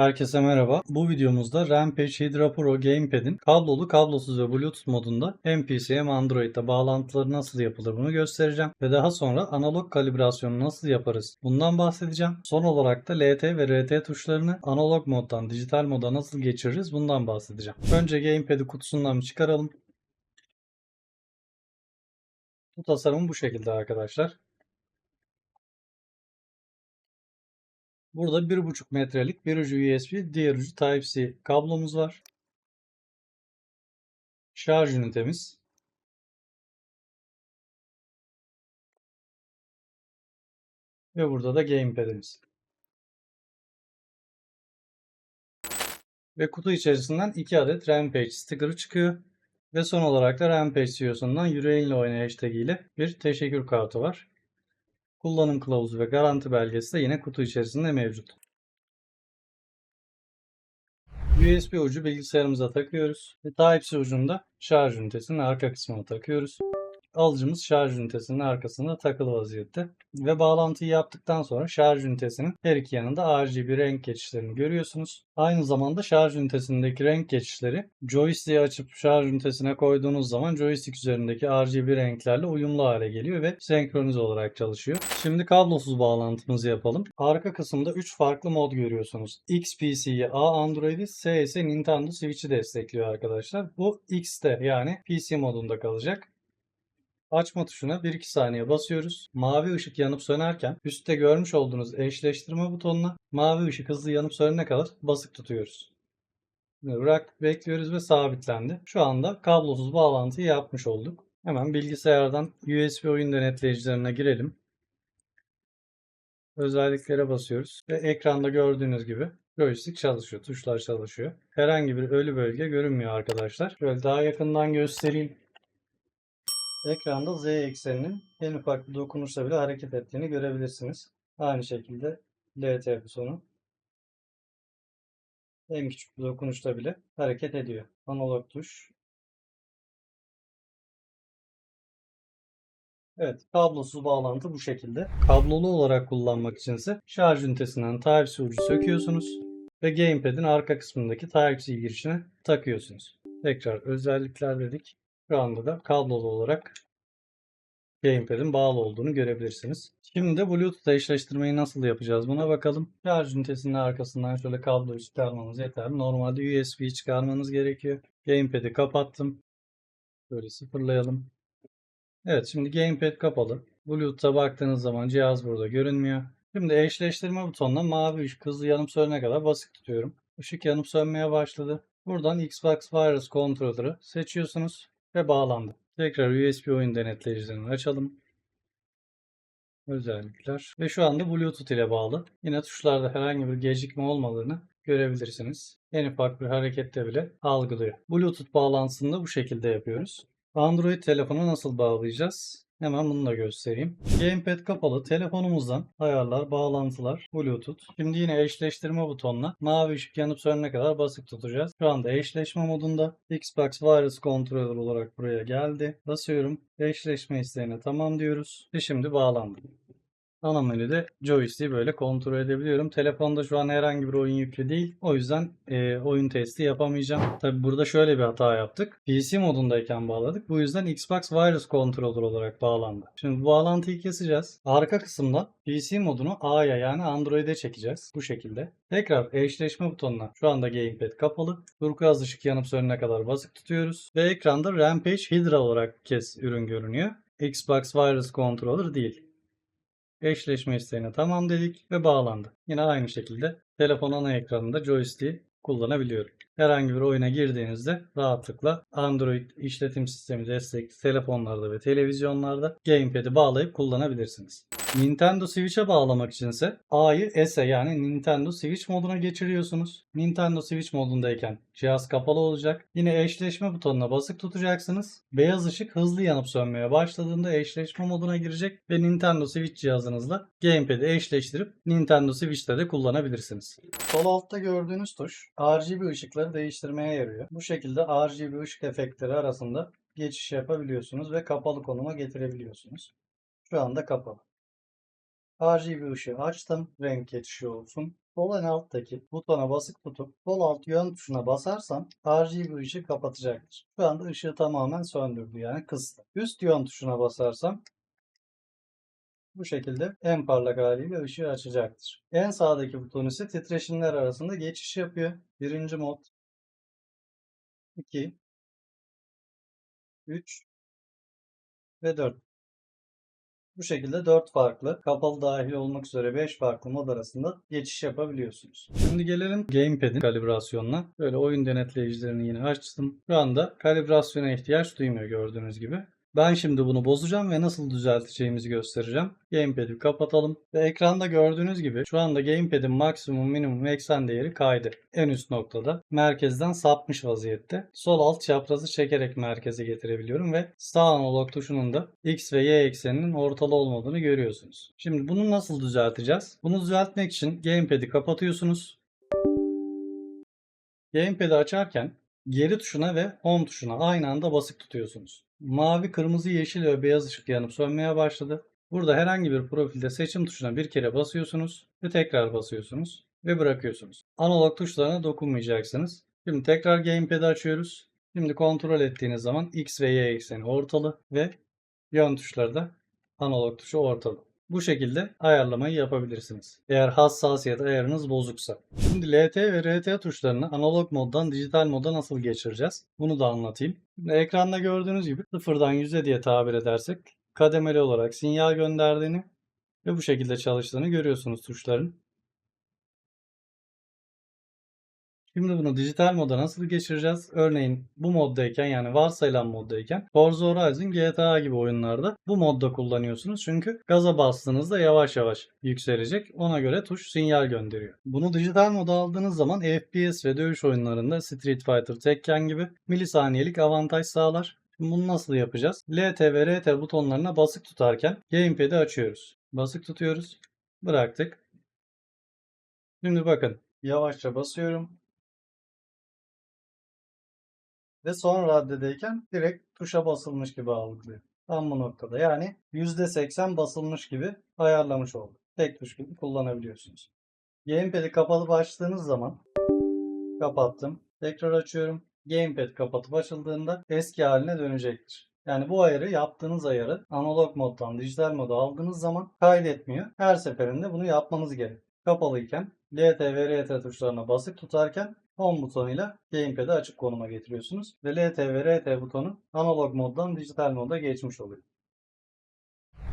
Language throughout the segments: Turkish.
Herkese merhaba. Bu videomuzda Rampage Hydra Pro Gamepad'in kablolu, kablosuz ve Bluetooth modunda hem PC hem Android'de bağlantıları nasıl yapılır bunu göstereceğim. Ve daha sonra analog kalibrasyonu nasıl yaparız bundan bahsedeceğim. Son olarak da LT ve RT tuşlarını analog moddan dijital moda nasıl geçiririz bundan bahsedeceğim. Önce Gamepad'i kutusundan çıkaralım. Bu tasarım bu şekilde arkadaşlar. Burada 1.5 metrelik bir ucu USB, diğer ucu Type-C kablomuz var. Şarj ünitemiz. Ve burada da gamepad'imiz. Ve kutu içerisinden 2 adet Rampage sticker'ı çıkıyor. Ve son olarak da Rampage CEO'sundan yüreğinle oyna hashtag ile bir teşekkür kartı var. Kullanım kılavuzu ve garanti belgesi de yine kutu içerisinde mevcut. USB ucu bilgisayarımıza takıyoruz. Ve Type-C ucunu da şarj ünitesinin arka kısmına takıyoruz. Alıcımız şarj ünitesinin arkasında takılı vaziyette. Ve bağlantıyı yaptıktan sonra şarj ünitesinin her iki yanında RGB renk geçişlerini görüyorsunuz. Aynı zamanda şarj ünitesindeki renk geçişleri joystick'i açıp şarj ünitesine koyduğunuz zaman joystick üzerindeki RGB renklerle uyumlu hale geliyor ve senkronize olarak çalışıyor. Şimdi kablosuz bağlantımızı yapalım. Arka kısımda 3 farklı mod görüyorsunuz. XPC'yi A Android'i, S ise Nintendo Switch'i destekliyor arkadaşlar. Bu X'te yani PC modunda kalacak. Açma tuşuna 1-2 saniye basıyoruz. Mavi ışık yanıp sönerken üstte görmüş olduğunuz eşleştirme butonuna mavi ışık hızlı yanıp sönene kadar basık tutuyoruz. Bıraktık bekliyoruz ve sabitlendi. Şu anda kablosuz bağlantıyı yapmış olduk. Hemen bilgisayardan USB oyun denetleyicilerine girelim. Özelliklere basıyoruz ve ekranda gördüğünüz gibi joystick çalışıyor, tuşlar çalışıyor. Herhangi bir ölü bölge görünmüyor arkadaşlar. Şöyle daha yakından göstereyim. Ekranda Z ekseninin en ufak bir dokunuşla bile hareket ettiğini görebilirsiniz. Aynı şekilde LT butonu en küçük bir dokunuşla bile hareket ediyor. Analog tuş. Evet, kablosuz bağlantı bu şekilde. Kablolu olarak kullanmak içinse şarj ünitesinden Type-C ucu söküyorsunuz ve Gamepad'in arka kısmındaki Type-C girişine takıyorsunuz. Tekrar özellikler dedik. Şu anda da kablolu olarak Gamepad'in bağlı olduğunu görebilirsiniz. Şimdi de Bluetooth eşleştirmeyi nasıl yapacağız buna bakalım. Şarj ünitesinin arkasından şöyle kabloyu çıkarmamız yeterli. Normalde USB'yi çıkarmanız gerekiyor. Gamepad'i kapattım. Böyle sıfırlayalım. Evet şimdi Gamepad kapalı. Bluetooth'a baktığınız zaman cihaz burada görünmüyor. Şimdi eşleştirme butonuna mavi ışık hızlı yanıp sönene kadar basık tutuyorum. Işık yanıp sönmeye başladı. Buradan Xbox Wireless Controller'ı seçiyorsunuz ve bağlandı. Tekrar USB oyun denetleyicilerini açalım. Özellikler. Ve şu anda Bluetooth ile bağlı. Yine tuşlarda herhangi bir gecikme olmadığını görebilirsiniz. En ufak bir harekette bile algılıyor. Bluetooth bağlantısını da bu şekilde yapıyoruz. Android telefonu nasıl bağlayacağız? Hemen bunu da göstereyim. Gamepad kapalı. Telefonumuzdan ayarlar, bağlantılar, Bluetooth. Şimdi yine eşleştirme butonuna mavi ışık yanıp sönene kadar basık tutacağız. Şu anda eşleşme modunda. Xbox Wireless Controller olarak buraya geldi. Basıyorum. Eşleşme isteğine tamam diyoruz. Ve şimdi bağlandı. Ana menüde joystick'i böyle kontrol edebiliyorum. Telefonda şu an herhangi bir oyun yüklü değil. O yüzden e, oyun testi yapamayacağım. Tabi burada şöyle bir hata yaptık. PC modundayken bağladık. Bu yüzden Xbox Wireless Controller olarak bağlandı. Şimdi bu bağlantıyı keseceğiz. Arka kısımda PC modunu A'ya yani Android'e çekeceğiz. Bu şekilde. Tekrar eşleşme butonuna şu anda Gamepad kapalı. Turkuaz ışık yanıp sönene kadar basık tutuyoruz. Ve ekranda Rampage Hydra olarak kez ürün görünüyor. Xbox Wireless Controller değil. Eşleşme isteğine tamam dedik ve bağlandı. Yine aynı şekilde telefon ana ekranında joystick'i kullanabiliyorum. Herhangi bir oyuna girdiğinizde rahatlıkla Android işletim sistemi destekli telefonlarda ve televizyonlarda Gamepad'i bağlayıp kullanabilirsiniz. Nintendo Switch'e bağlamak içinse A'yı S'e yani Nintendo Switch moduna geçiriyorsunuz. Nintendo Switch modundayken cihaz kapalı olacak. Yine eşleşme butonuna basık tutacaksınız. Beyaz ışık hızlı yanıp sönmeye başladığında eşleşme moduna girecek ve Nintendo Switch cihazınızla Gamepad'i eşleştirip Nintendo Switch'te de kullanabilirsiniz. Sol altta gördüğünüz tuş RGB ışıkları değiştirmeye yarıyor. Bu şekilde RGB ışık efektleri arasında geçiş yapabiliyorsunuz ve kapalı konuma getirebiliyorsunuz. Şu anda kapalı. RGB ışığı açtım. Renk geçişi olsun. sol en alttaki butona basık tutup sol alt yön tuşuna basarsam RGB ışığı kapatacaktır. Şu anda ışığı tamamen söndürdü yani kıstı. Üst yön tuşuna basarsam bu şekilde en parlak haliyle ışığı açacaktır. En sağdaki buton ise titreşimler arasında geçiş yapıyor. Birinci mod 2 3 ve 4. Bu şekilde 4 farklı, kapalı dahil olmak üzere 5 farklı mod arasında geçiş yapabiliyorsunuz. Şimdi gelelim Gamepad'in kalibrasyonuna. Böyle oyun denetleyicilerini yine açtım. Şu anda kalibrasyona ihtiyaç duymuyor gördüğünüz gibi. Ben şimdi bunu bozacağım ve nasıl düzelteceğimizi göstereceğim. Gamepad'i kapatalım. Ve ekranda gördüğünüz gibi şu anda Gamepad'in maksimum minimum eksen değeri kaydı. En üst noktada. Merkezden sapmış vaziyette. Sol alt çaprazı çekerek merkeze getirebiliyorum ve sağ analog tuşunun da X ve Y ekseninin ortalı olmadığını görüyorsunuz. Şimdi bunu nasıl düzelteceğiz? Bunu düzeltmek için Gamepad'i kapatıyorsunuz. Gamepad'i açarken geri tuşuna ve home tuşuna aynı anda basık tutuyorsunuz. Mavi, kırmızı, yeşil ve beyaz ışık yanıp sönmeye başladı. Burada herhangi bir profilde seçim tuşuna bir kere basıyorsunuz ve tekrar basıyorsunuz ve bırakıyorsunuz. Analog tuşlarına dokunmayacaksınız. Şimdi tekrar Gamepad'i açıyoruz. Şimdi kontrol ettiğiniz zaman X ve Y ekseni ortalı ve yön tuşları da analog tuşu ortalı. Bu şekilde ayarlamayı yapabilirsiniz. Eğer hassasiyet ayarınız bozuksa. Şimdi LT ve RT tuşlarını analog moddan dijital moda nasıl geçireceğiz? Bunu da anlatayım. Şimdi ekranda gördüğünüz gibi sıfırdan 100'e diye tabir edersek kademeli olarak sinyal gönderdiğini ve bu şekilde çalıştığını görüyorsunuz tuşların. Şimdi bunu dijital moda nasıl geçireceğiz? Örneğin bu moddayken yani varsayılan moddayken Forza Horizon GTA gibi oyunlarda bu modda kullanıyorsunuz. Çünkü gaza bastığınızda yavaş yavaş yükselecek. Ona göre tuş sinyal gönderiyor. Bunu dijital moda aldığınız zaman FPS ve dövüş oyunlarında Street Fighter, Tekken gibi milisaniyelik avantaj sağlar. Şimdi bunu nasıl yapacağız? LT ve RT butonlarına basık tutarken Gamepad'i açıyoruz. Basık tutuyoruz. Bıraktık. Şimdi bakın yavaşça basıyorum. Ve son raddedeyken direkt tuşa basılmış gibi algılıyor. Tam bu noktada. Yani %80 basılmış gibi ayarlamış olduk. Tek tuş gibi kullanabiliyorsunuz. Gamepad'i kapalı açtığınız zaman kapattım. Tekrar açıyorum. Gamepad kapatıp açıldığında eski haline dönecektir. Yani bu ayarı yaptığınız ayarı analog moddan dijital moda aldığınız zaman kaydetmiyor. Her seferinde bunu yapmanız gerek. Kapalıyken LT ve RT tuşlarına basık tutarken Home butonuyla Gamepad'i açık konuma getiriyorsunuz. Ve LT ve RT butonu analog moddan dijital moda geçmiş oluyor.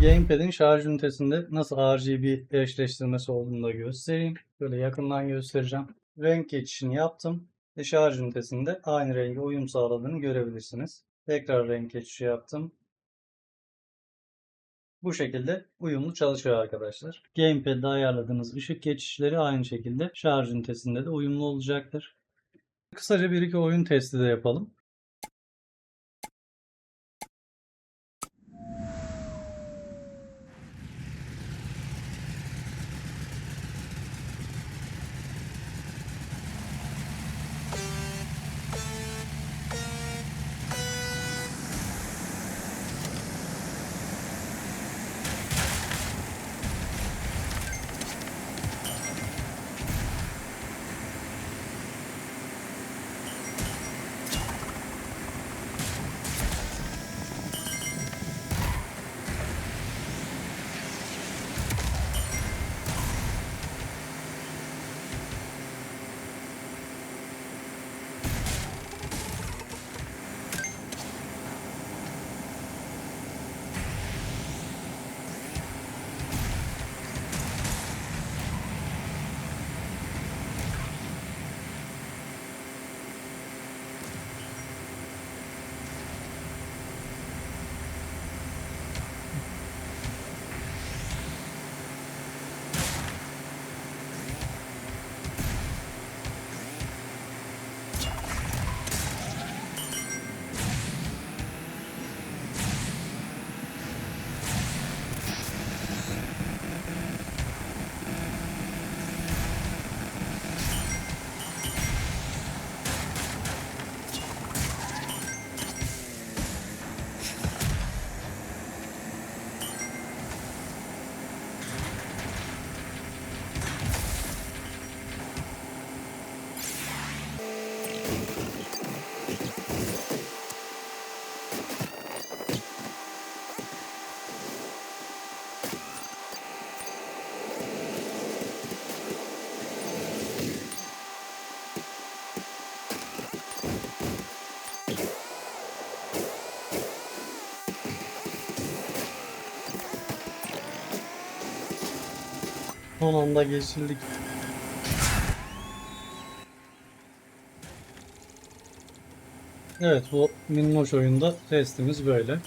Gamepad'in şarj ünitesinde nasıl RGB eşleştirmesi olduğunu da göstereyim. Böyle yakından göstereceğim. Renk geçişini yaptım. Ve şarj ünitesinde aynı renge uyum sağladığını görebilirsiniz. Tekrar renk geçişi yaptım. Bu şekilde uyumlu çalışıyor arkadaşlar. Gamepad'de ayarladığınız ışık geçişleri aynı şekilde şarj ünitesinde de uyumlu olacaktır. Kısaca bir iki oyun testi de yapalım. Son anda geçildik. Evet bu minnoş oyunda testimiz böyle.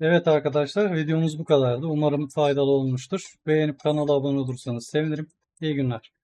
Evet arkadaşlar videomuz bu kadardı. Umarım faydalı olmuştur. Beğenip kanala abone olursanız sevinirim. İyi günler.